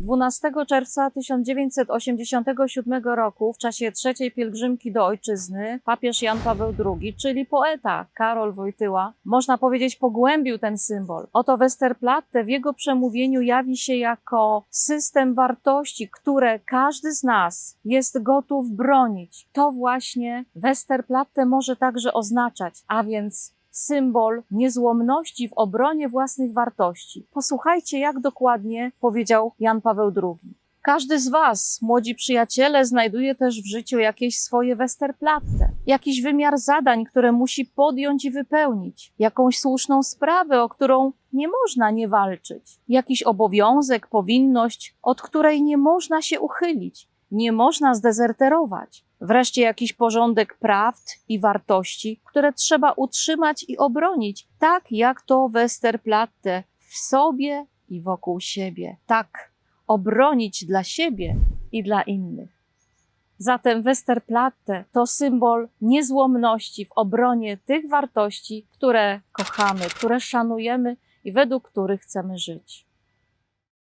12 czerwca 1987 roku, w czasie trzeciej pielgrzymki do ojczyzny, papież Jan Paweł II, czyli poeta Karol Wojtyła, można powiedzieć, pogłębił ten symbol. Oto Westerplatte w jego przemówieniu jawi się jako system wartości, które każdy z nas jest gotów bronić. To właśnie Westerplatte może także oznaczać, a więc symbol niezłomności w obronie własnych wartości. Posłuchajcie, jak dokładnie powiedział Jan Paweł II. Każdy z Was, młodzi przyjaciele, znajduje też w życiu jakieś swoje Westerplatte, jakiś wymiar zadań, które musi podjąć i wypełnić, jakąś słuszną sprawę, o którą nie można nie walczyć, jakiś obowiązek, powinność, od której nie można się uchylić, nie można zdezerterować. Wreszcie jakiś porządek prawd i wartości, które trzeba utrzymać i obronić, tak jak to Westerplatte w sobie i wokół siebie. Tak, obronić dla siebie i dla innych. Zatem Westerplatte to symbol niezłomności w obronie tych wartości, które kochamy, które szanujemy i według których chcemy żyć.